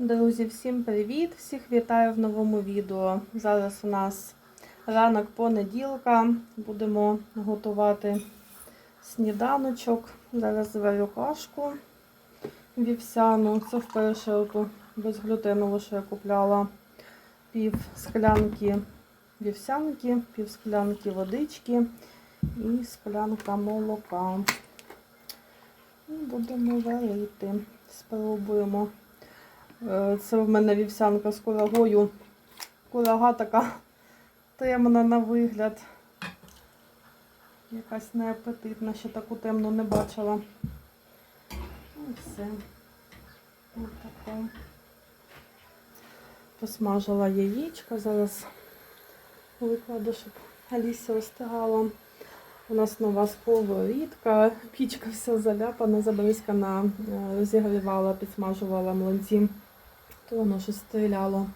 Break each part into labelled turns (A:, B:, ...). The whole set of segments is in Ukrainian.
A: Друзі, всім привіт! Всіх вітаю в новому відео. Зараз у нас ранок понеділка. Будемо готувати сніданочок. Зараз зварю кашку вівсяну. Це вперше оту безглютенову, що я купляла пів склянки вівсянки, пів склянки водички і склянка молока. Будемо варити. Спробуємо. Е, Це в мене вівсянка з курагою. Курага така темна на вигляд. Якась неапетитна, ще таку темну не бачила. І все. Ось таке. Посмажила яєчко. Зараз викладу, щоб Алісі остигала. У нас нова сковорідка, пічка вся заляпана, забризкана, Е, розігрівала, підсмажувала млинці, то воно щось стріляло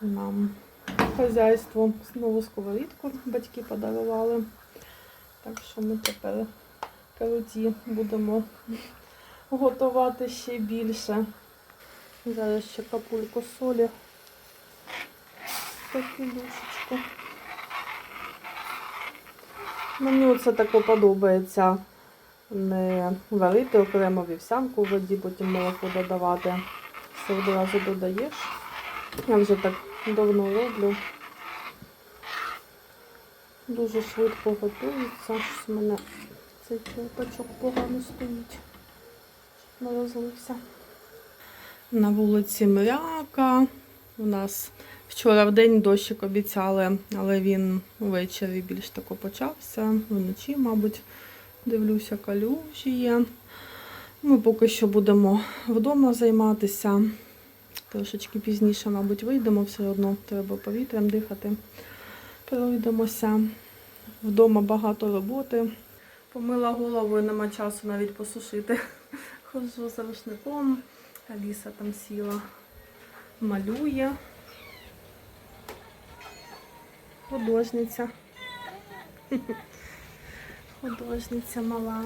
A: нам хазяйство. Нову сковорідку батьки подарували. Так що ми тепер круті будемо готувати ще більше. Зараз ще капульку солі. Капелюшечку. Мені це таке подобається. Не варити окремо вівсянку в воді, потім молоко додавати. Все одразу додаєш. Я вже так давно роблю. Дуже швидко готується. У мене цей черпачок погано стоїть. Щоб. На вулиці мряка. У нас вчора в день дощик обіцяли, але він ввечері більш тако почався. Вночі, мабуть, дивлюся, калюжі є. Ми поки що будемо вдома займатися. Трошечки пізніше, мабуть, вийдемо, все одно треба повітрям дихати. Пройдемося. Вдома багато роботи. Помила голову і нема часу навіть посушити. Ходжу за рушником. Аліса там сіла, малює. Художниця. Художниця мала.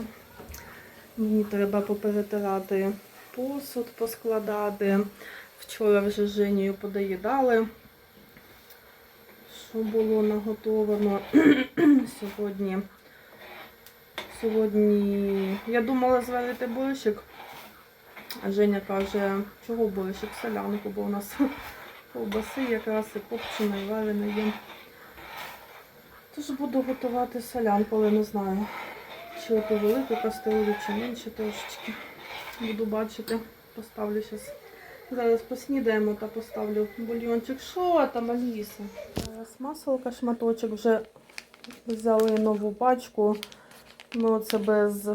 A: Мені треба поперетирати посуд, поскладати. Вчора вже з Женєю подоїдали, що було наготовано. Сьогодні. Сьогодні я думала зварити борщик. Женя каже, чого борщик, солянку, бо у нас ковбаси якраз і копчена, і варена є. Тож буду готувати солянку, але не знаю, чи ото велику каструлю, чи менше трошечки. Буду бачити, поставлю зараз. Зараз поснідаємо та поставлю бульйончик. Що там, Аліса? Зараз маселка, шматочок вже взяли нову пачку. Ми оце без,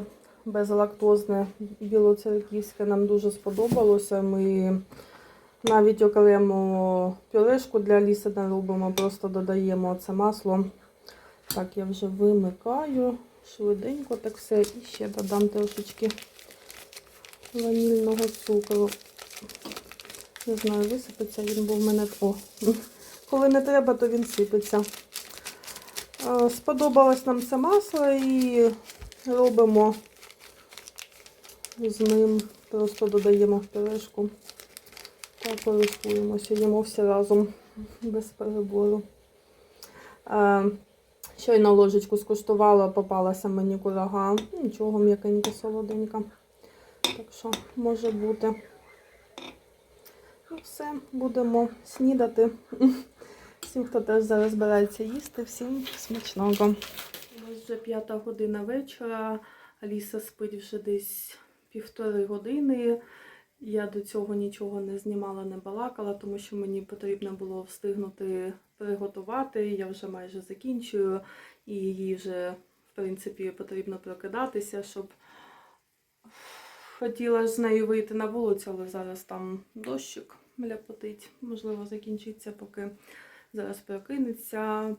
A: безлактозне білоцерківське нам дуже сподобалося. Ми навіть окремо пюрешку для Аліси не робимо, просто додаємо це масло. Так, я вже вимикаю швиденько так все. І ще додам трошечки ванільного цукру. Не знаю, висипеться він, бо в мене о. Коли не треба, то він сипеться. Сподобалось нам це масло і робимо з ним, просто додаємо в пюрешку та користуємося, їмо всі разом без перебору. Щойно ложечку скуштувала, попалася мені курага. Нічого, м'якенька, солоденька. Так що може бути. Ну все, будемо снідати. Всім, хто теж зараз збирається їсти, всім смачного. Ось вже п'ята година вечора. Аліса спить вже десь півтори години. Я до цього нічого не знімала, не балакала, тому що мені потрібно було встигнути приготувати. Я вже майже закінчую, і їй вже, в принципі, потрібно прокидатися, щоб хотіла з нею вийти на вулицю, але зараз там дощик ляпотить. Можливо, закінчиться, поки зараз прокинеться,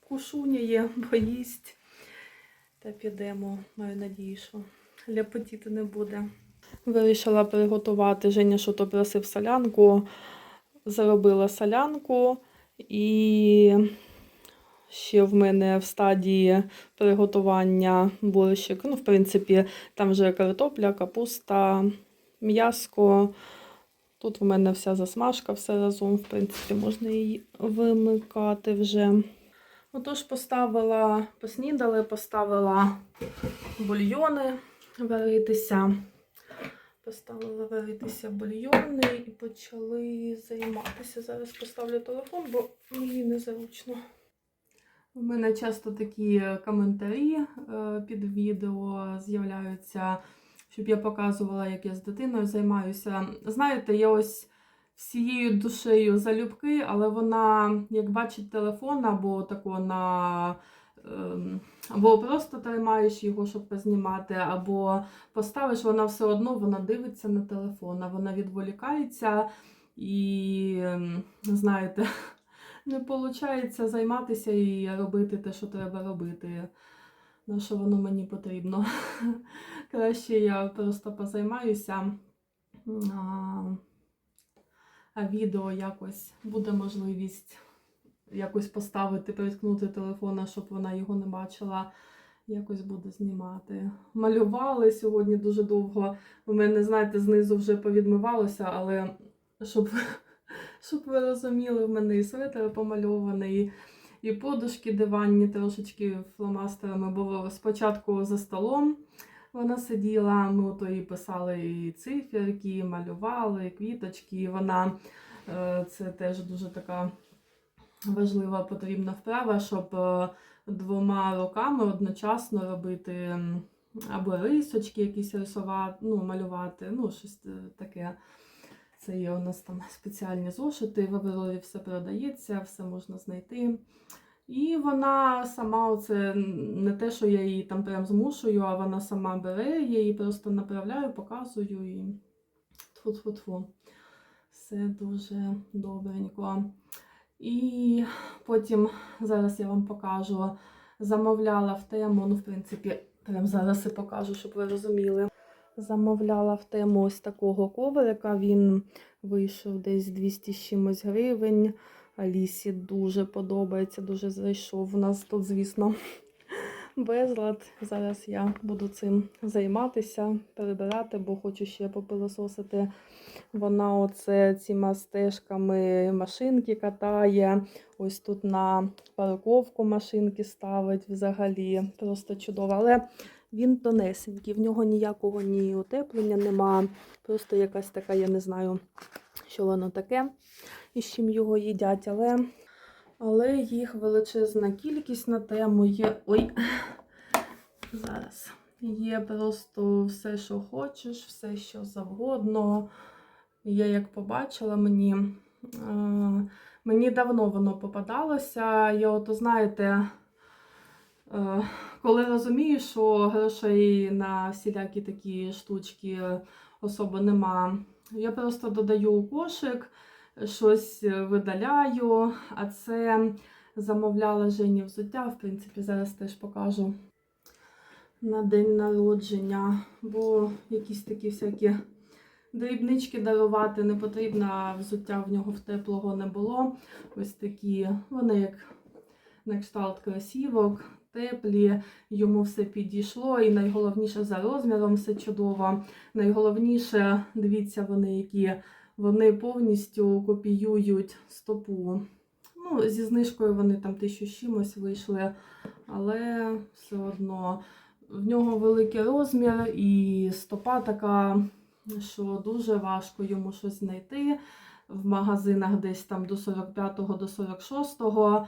A: покушуняє, поїсть. Та підемо. Маю надію, що ляпотіти не буде. Вирішила приготувати. Женя що то просив солянку. Заробила солянку і ще в мене в стадії приготування борщик. Ну, в принципі, там вже картопля, капуста, м'яско, Тут в мене вся засмажка, все разом, в принципі, можна її вимикати вже. Отож, поставила, поснідали, поставила бульйони варитися. Поставила варитися бульйони і почали займатися. Зараз поставлю телефон, бо мені незручно. У мене часто такі коментарі е, під відео з'являються, щоб я показувала, як я з дитиною займаюся. Знаєте, я ось всією душею залюбки, але вона, як бачить телефон або тако на. Ем, Або просто тримаєш його, щоб познімати, або поставиш, вона все одно вона дивиться на телефон, а вона відволікається і, ем, знаєте, не виходить займатися і робити те, що треба робити. На що воно мені потрібно. Краще я просто позаймаюся. А, а відео якось буде можливість якось поставити, приткнути телефона, щоб вона його не бачила. Якось буде знімати. Малювали сьогодні дуже довго. У мене, знаєте, знизу вже повідмивалося, але щоб, щоб ви розуміли, в мене і светер помальований, і подушки диванні трошечки фломастерами, бо спочатку за столом вона сиділа, ми то і писали і циферки, і малювали, і квіточки. І вона е, це теж дуже така важлива потрібна вправа, щоб е, двома руками одночасно робити або рисочки якісь рисувати, ну, малювати, ну, щось е, таке. Це є у нас там спеціальні зошити, в Аврорі все продається, все можна знайти. І вона сама, оце не те, що я її там прям змушую, а вона сама бере, я її просто направляю, показую і тфу-тфу-тфу. Все дуже добренько. І потім зараз я вам покажу, замовляла в тему, ну, в принципі, прям зараз і покажу, щоб ви розуміли. Замовляла в тему ось такого коврика. Він вийшов десь 200 чимось гривень. Алісі дуже подобається, дуже зайшов. У нас тут, звісно, безлад. Зараз я буду цим займатися, перебирати, бо хочу ще попилососити. Вона оце цими стежками машинки катає. Ось тут на парковку машинки ставить взагалі. Просто чудово. Але він тонесенький, в нього ніякого ні утеплення нема. Просто якась така, я не знаю, що воно таке і з чим його їдять. Але, але їх величезна кількість на тему є. Ой, зараз. Є просто все, що хочеш, все, що завгодно. Я як побачила, мені, е, мені давно воно попадалося. Я ото, знаєте, е, коли розумію, що грошей на всілякі такі штучки особо нема, я просто додаю у кошик, щось видаляю, а це замовляла Жені взуття, в принципі, зараз теж покажу на день народження, бо якісь такі всякі дрібнички дарувати не потрібно, а взуття в нього в теплого не було. Ось такі, вони як на кшталт кросівок, теплі, йому все підійшло. І найголовніше за розміром все чудово. Найголовніше, дивіться, вони які вони повністю копіюють стопу. Ну, зі знижкою вони там тисячу чимось вийшли, але все одно в нього великий розмір і стопа така, що дуже важко йому щось знайти. В магазинах десь там до 45-го, до 46-го.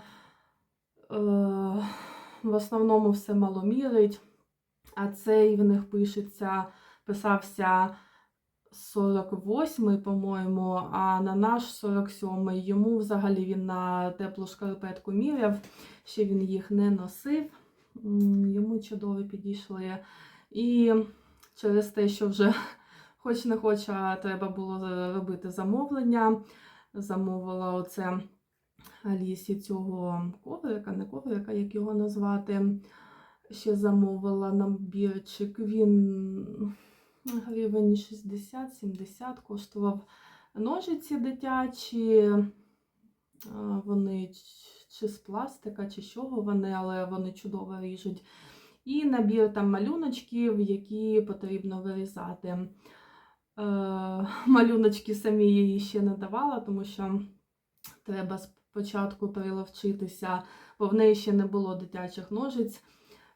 A: Е, в основному все маломірить. А цей в них пишеться, писався 48-й, по-моєму, а на наш 47-й. Йому взагалі він на теплу шкарпетку міряв, ще він їх не носив. Йому чудово підійшли. І через те, що вже хоч не хоч, а треба було робити замовлення. Замовила оце Алісі цього коврика, не коврика, як його назвати. Ще замовила набірчик. Він гривень 60-70 коштував ножиці дитячі. Е, Вони чи з пластика, чи з чого вони, але вони чудово ріжуть. І набір там малюночків, які потрібно вирізати. малюночки самі їй ще не давала, тому що треба спочатку приловчитися, бо в неї ще не було дитячих ножиць.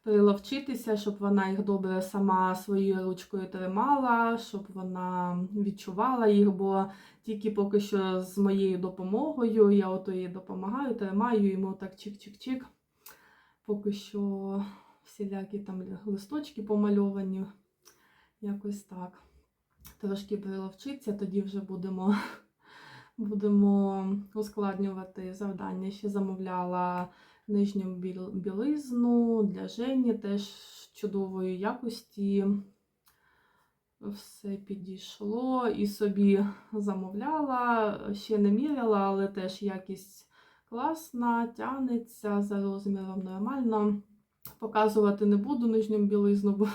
A: Приловчитися, щоб вона їх добре сама своєю ручкою тримала, щоб вона відчувала їх, бо тільки поки що з моєю допомогою я ото їй допомагаю, тримаю йому так чик-чик-чик. Поки що всілякі там листочки помальовані. Якось так. Трошки приловчиться, тоді вже будемо, будемо ускладнювати завдання. Ще замовляла нижню білизну для Жені, теж чудової якості. Все підійшло і собі замовляла, ще не міряла, але теж якість класна, тягнеться за розміром нормально. Показувати не буду нижню білизну, бо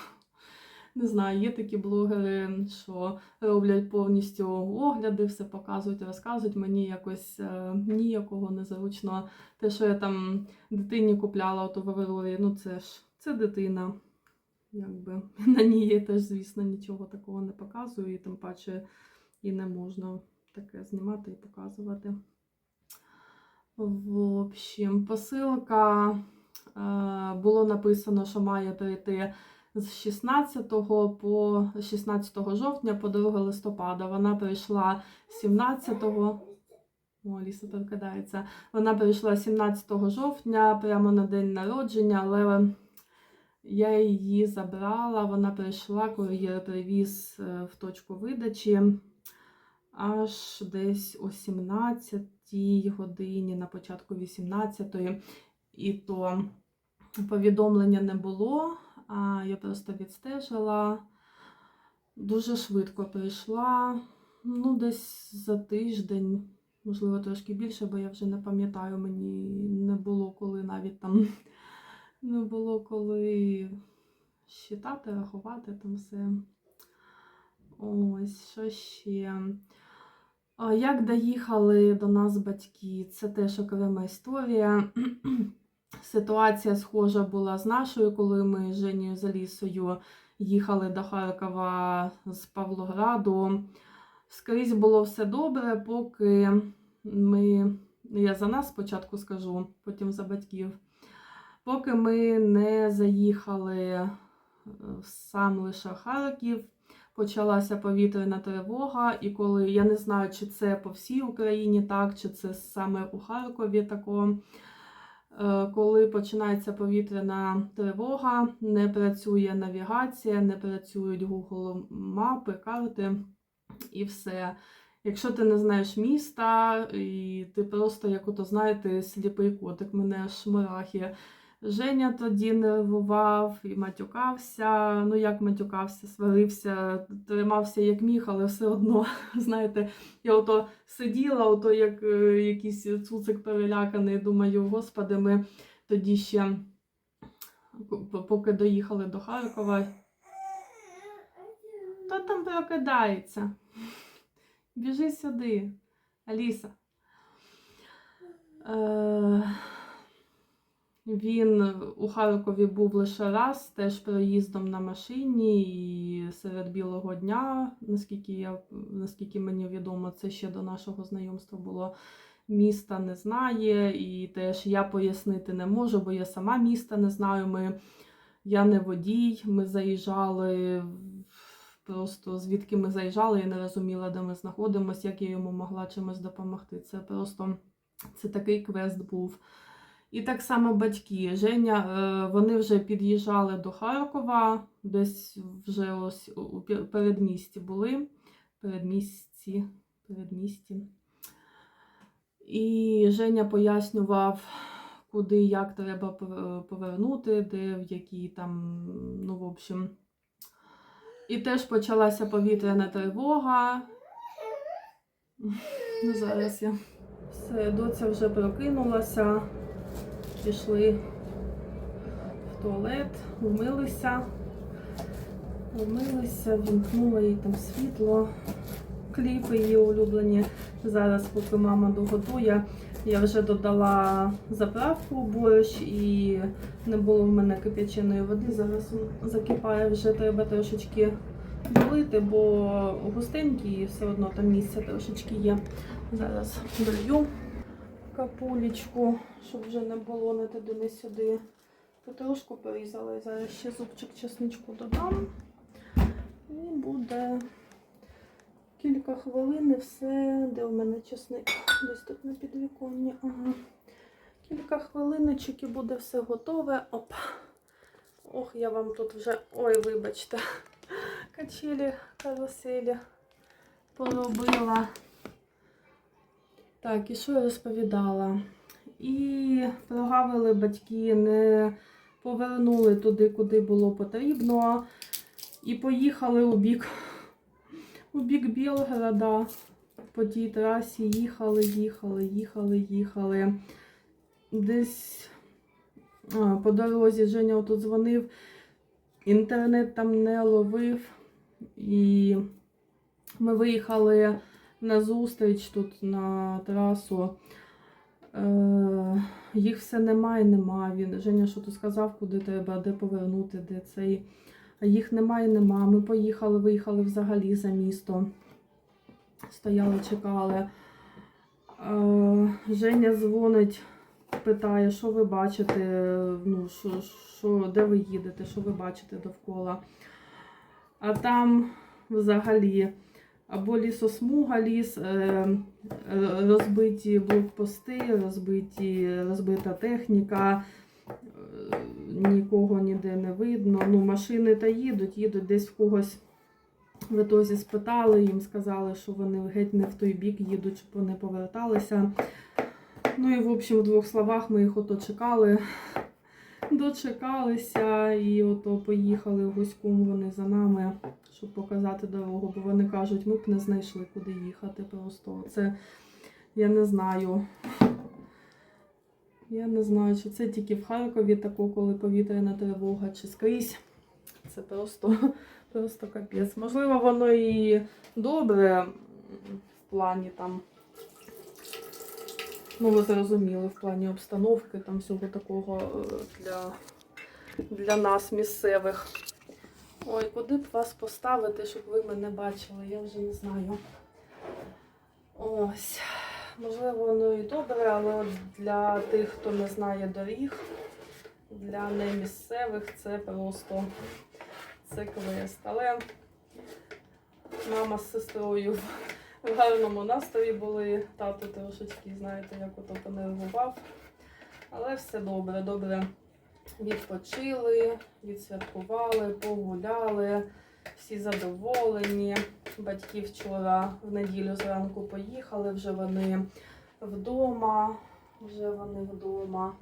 A: не знаю, є такі блогери, що роблять повністю огляди, все показують, розказують. Мені якось е, ніякого незручно. Те, що я там дитині купляла ото в Аврорі, ну це ж це дитина. Якби на ній я теж, звісно, нічого такого не показую, і тим паче і не можна таке знімати і показувати. В общем, посилка е, було написано, що має прийти з 16 по 16 жовтня по 2 листопада. Вона прийшла 17-го. О, Ліса прокидається. Вона прийшла 17 жовтня, прямо на день народження, але я її забрала. Вона прийшла, кур'єр привіз е, в точку видачі аж десь о 17-й годині, на початку 18-ї. І то повідомлення не було, я просто відстежила. Дуже швидко прийшла, ну, десь за тиждень, можливо, трошки більше, бо я вже не пам'ятаю, мені не було коли навіть там не було коли считати, рахувати там все. Ось, що ще. Як доїхали до нас батьки? Це теж окрема історія. Ситуація схожа була з нашою, коли ми з Женєю Залісою їхали до Харкова з Павлограду. Скрізь було все добре, поки ми. Я за нас спочатку скажу, потім за батьків. Поки ми не заїхали в сам лише Харків, почалася повітряна тривога, і коли я не знаю, чи це по всій Україні так, чи це саме у Харкові тако. Е, Коли починається повітряна тривога, не працює навігація, не працюють Google мапи, карти і все. Якщо ти не знаєш міста, і ти просто, як ото знаєте, сліпий котик, мене аж мурахи. Женя тоді нервував і матюкався. Ну, як матюкався, сварився, тримався як міг, але все одно, знаєте, я ото сиділа, ото як е, якийсь цуцик переляканий, думаю, господи, ми тоді ще, поки доїхали до Харкова. Хто там прокидається? Біжи сюди, Аліса. Е, він у Харкові був лише раз, теж проїздом на машині, і серед білого дня, наскільки, я, наскільки мені відомо, це ще до нашого знайомства було. Міста не знає, і теж я пояснити не можу, бо я сама міста не знаю. Ми, я не водій, ми заїжджали просто звідки ми заїжджали, я не розуміла, де ми знаходимося, як я йому могла чимось допомогти. Це просто це такий квест був. І так само батьки. Женя, е, вони вже під'їжджали до Харкова, десь вже ось у передмісті були. Передмісті, передмісті. І Женя пояснював, куди як треба повернути, де в якій там, ну, в общем. І теж почалася повітряна тривога. Ну, зараз я. Все, доця вже прокинулася. Пішли в туалет, вмилися, вмилися, вімкнула їй там світло, кліпи її улюблені. Зараз, поки мама доготує, я вже додала заправку борщ і не було в мене кип'яченої води. Зараз закипає, вже треба трошечки долити, бо густенькі і все одно там місця трошечки є. Зараз долью капулечку, щоб вже не було не туди, не сюди. Петрушку порізала і зараз ще зубчик чесничку додам. І буде кілька хвилин і все. Де в мене чесник? Десь тут на підвіконні. Ага. Кілька хвилиночок і буде все готове. Оп. Ох, я вам тут вже. Ой, вибачте. Качелі, каруселі поробила. Так, і що я розповідала? І прогавили батьки, не повернули туди, куди було потрібно. І поїхали у бік, у бік Білгорода. По тій трасі їхали, їхали, їхали, їхали. Десь а, по дорозі Женя тут дзвонив, інтернет там не ловив. І ми виїхали на зустріч тут на трасу. Е, їх все немає, нема. Він Женя що то сказав, куди треба, де повернути, де цей. Їх немає, нема. Ми поїхали, виїхали взагалі за місто. Стояли, чекали. Е, Женя дзвонить, питає, що ви бачите, ну, що, що, де ви їдете, що ви бачите довкола. А там взагалі або лісосмуга, ліс, е, е, розбиті блокпости, розбиті, розбита техніка, е, нікого ніде не видно. Ну, машини та їдуть, їдуть десь в когось. В ітозі спитали, їм сказали, що вони геть не в той бік їдуть, щоб вони поверталися. Ну і в общем, в двох словах ми їх ото чекали, дочекалися і ото поїхали гуськом вони за нами, щоб показати дорогу. Бо вони кажуть, ми б не знайшли, куди їхати просто. Це я не знаю. Я не знаю, чи це тільки в Харкові тако, коли повітряна тривога, чи скрізь. Це просто, просто капець. Можливо, воно і добре в плані там. Ну, ви зрозуміли, в плані обстановки, там всього такого е, для, для нас місцевих. Ой, куди б вас поставити, щоб ви мене бачили, я вже не знаю. Ось. Можливо, воно і добре, але для тих, хто не знає доріг, для немісцевих це просто це квест. Але мама з сестрою в гарному настрої були. Тато трошечки, знаєте, як ото понервував. Але все добре, добре відпочили, відсвяткували, погуляли, всі задоволені. Батьки вчора в неділю зранку поїхали, вже вони вдома, вже вони вдома.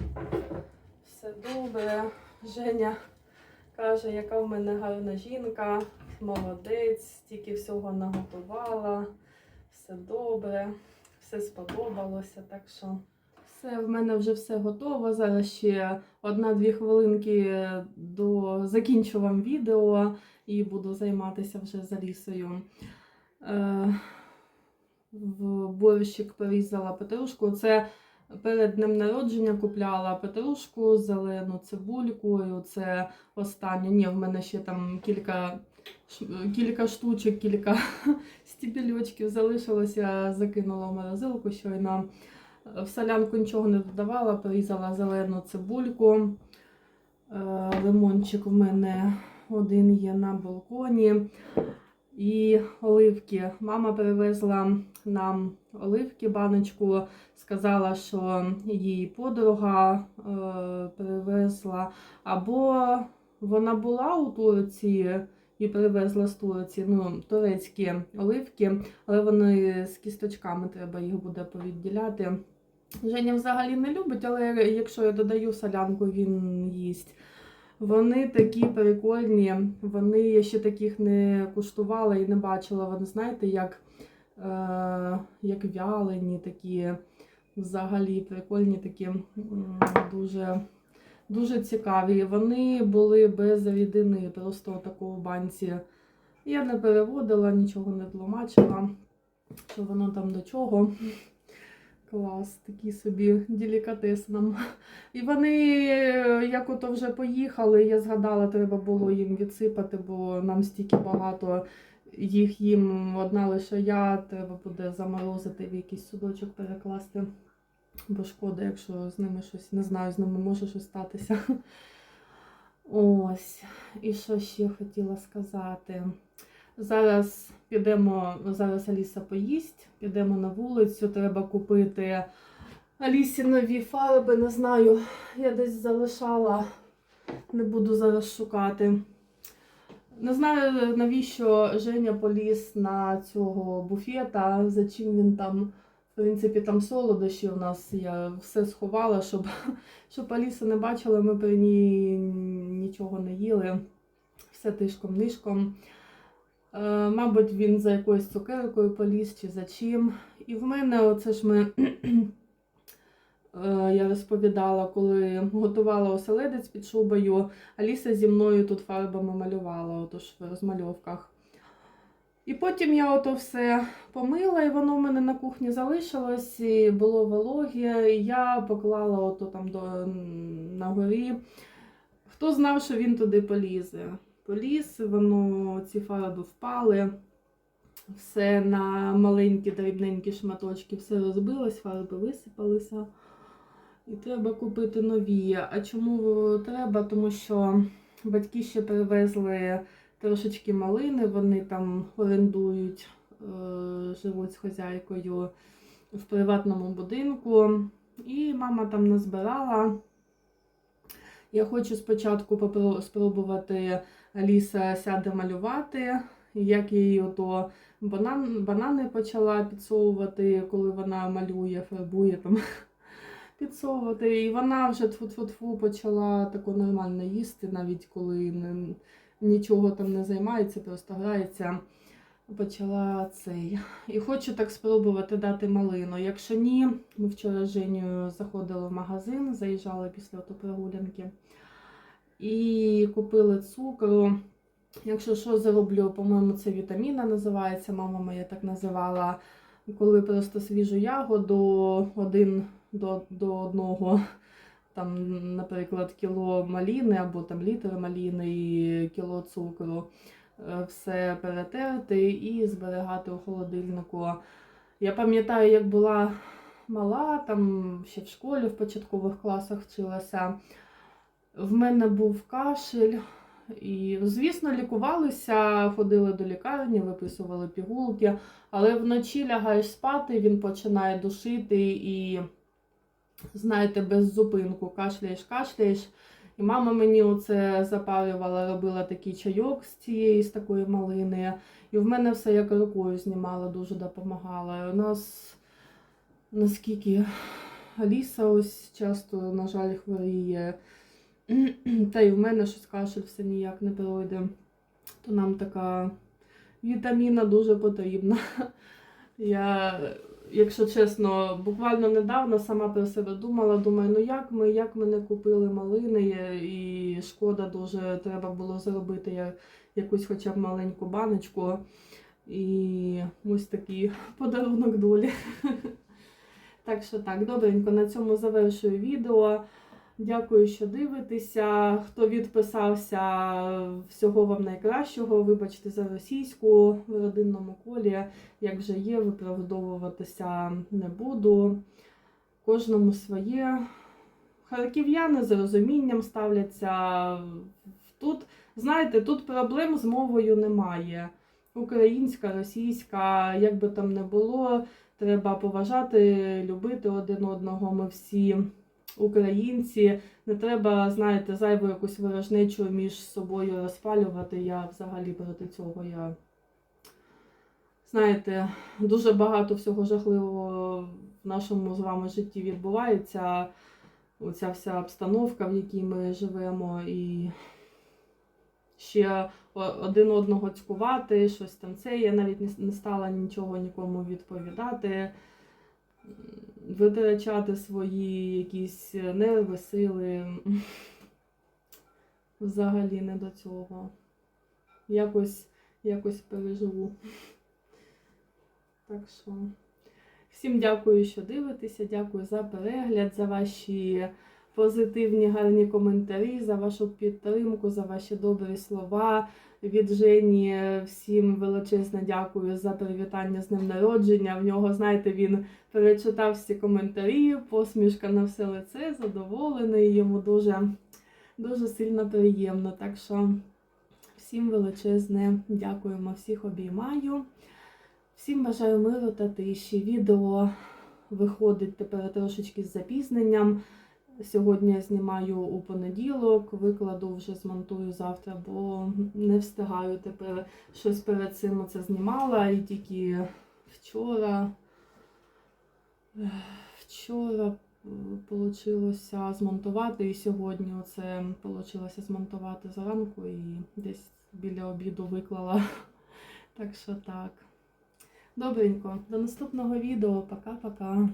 A: Все добре. Женя каже, яка в мене гарна жінка, молодець, стільки всього наготувала, все добре, все сподобалося, так що все, в мене вже все готово. Зараз ще одна-дві хвилинки до закінчу вам відео і буду займатися вже за лісою. Е, в борщик порізала петрушку. Це перед днем народження купляла петрушку, зелену цибульку. І оце останнє. Ні, в мене ще там кілька, кілька штучок, кілька стібельочків залишилося. Закинула в морозилку щойно. В солянку нічого не додавала, порізала зелену цибульку. Е, Лимончик в мене один є на балконі. І оливки. Мама привезла нам оливки, баночку. Сказала, що її подруга е, привезла. Або вона була у Турції і привезла з Турції ну, турецькі оливки, але вони з кісточками треба їх буде повідділяти. Женя взагалі не любить, але якщо я додаю солянку, він їсть. Вони такі прикольні. Вони я ще таких не куштувала і не бачила. Вони, знаєте, як, е, як вялені, такі взагалі прикольні, такі дуже, дуже цікаві. Вони були без рідини, просто такого в банці. Я не переводила, нічого не тлумачила, що воно там до чого. Клас, такий собі делікатес нам. І вони, як ото вже поїхали, я згадала, треба було їм відсипати, бо нам стільки багато їх їм одна лише я, треба буде заморозити в якийсь судочок перекласти. Бо шкода, якщо з ними щось не знаю, з ними може щось статися. Ось, і що ще хотіла сказати. Зараз підемо, зараз Аліса поїсть, підемо на вулицю, треба купити Алісі нові фарби, не знаю, я десь залишала, не буду зараз шукати. Не знаю, навіщо Женя поліз на цього буфета, за чим він там, в принципі, там солодощі у нас, я все сховала, щоб, щоб Аліса не бачила, ми при ній нічого не їли, все тишком-нишком. Е, Мабуть, він за якоюсь цукеркою поліз чи за чим. І в мене, оце ж ми, е, я розповідала, коли готувала оселедець під шубою, Аліса зі мною тут фарбами малювала, отож в розмальовках. І потім я ото все помила, і воно в мене на кухні залишилось, і було вологе, і я поклала ото там до, на горі. Хто знав, що він туди полізе? Поліз, воно ці фарби впали, все на маленькі дрібненькі шматочки, все розбилось, фарби висипалися. І треба купити нові. А чому треба? Тому що батьки ще привезли трошечки малини, вони там орендують, е, живуть з хазяйкою в приватному будинку. І мама там назбирала. Я хочу спочатку спробувати Аліса сяде малювати, як їй ото банан, банани почала підсовувати, коли вона малює, фарбує там підсовувати. І вона вже тфу-тфу-тфу почала тако нормально їсти, навіть коли не, нічого там не займається, просто грається. Почала цей. І хочу так спробувати дати малину. Якщо ні, ми вчора з Женєю заходили в магазин, заїжджали після прогулянки і купили цукру. Якщо що зароблю, по-моєму, це вітаміна називається, мама моя так називала. Коли просто свіжу ягоду один до, до одного, там, наприклад, кіло маліни або там літр маліни і кіло цукру, е, все перетерти і зберігати у холодильнику. Я пам'ятаю, як була мала, там ще в школі в початкових класах вчилася. В мене був кашель, і, звісно, лікувалися, ходили до лікарні, виписували пігулки, але вночі лягаєш спати, він починає душити і, знаєте, без зупинку кашляєш, кашляєш. І мама мені оце запарювала, робила такий чайок з цієї, з такої малини. І в мене все як рукою знімала, дуже допомагала. І у нас наскільки Аліса ось часто, на жаль, хворіє. Та й в мене щось кашель все ніяк не пройде. То нам така вітаміна дуже потрібна. Я, якщо чесно, буквально недавно сама про себе думала, думаю, ну як ми, як ми не купили малини, і шкода дуже, треба було зробити якусь хоча б маленьку баночку. І ось такий подарунок долі. Так що так, добренько, на цьому завершую відео. Дякую, що дивитеся. Хто відписався, всього вам найкращого. Вибачте за російську в родинному колі. Як вже є, виправдовуватися не буду. Кожному своє. Харків'яни з розумінням ставляться. Тут, знаєте, тут проблем з мовою немає. Українська, російська, як би там не було, треба поважати, любити один одного. Ми всі українці. Не треба, знаєте, зайву якусь ворожнечу між собою розпалювати. Я взагалі проти цього. Я, знаєте, дуже багато всього жахливого в нашому з вами житті відбувається. Оця вся обстановка, в якій ми живемо, і ще один одного цькувати, щось там це. Я навіть не- стала нічого нікому відповідати витрачати свої якісь нерви, сили. Взагалі не до цього. Якось, якось переживу. Так що. Всім дякую, що дивитеся. Дякую за перегляд, за ваші позитивні гарні коментарі, за вашу підтримку, за ваші добрі слова. Від Жені всім величезне дякую за привітання з днем народження. В нього, знаєте, він перечитав всі коментарі, посмішка на все лице, задоволений. Йому дуже, дуже сильно приємно. Так що всім величезне дякуємо, всіх обіймаю. Всім бажаю миру та тиші. Відео виходить тепер трошечки з запізненням. Сьогодні я знімаю у понеділок, викладу вже змонтую завтра, бо не встигаю тепер щось перед цим це знімала і тільки вчора. Вчора вийшло змонтувати, і сьогодні оце вийшло змонтувати зранку і десь біля обіду виклала. Так що так. Добренько, до наступного відео. Пока-пока.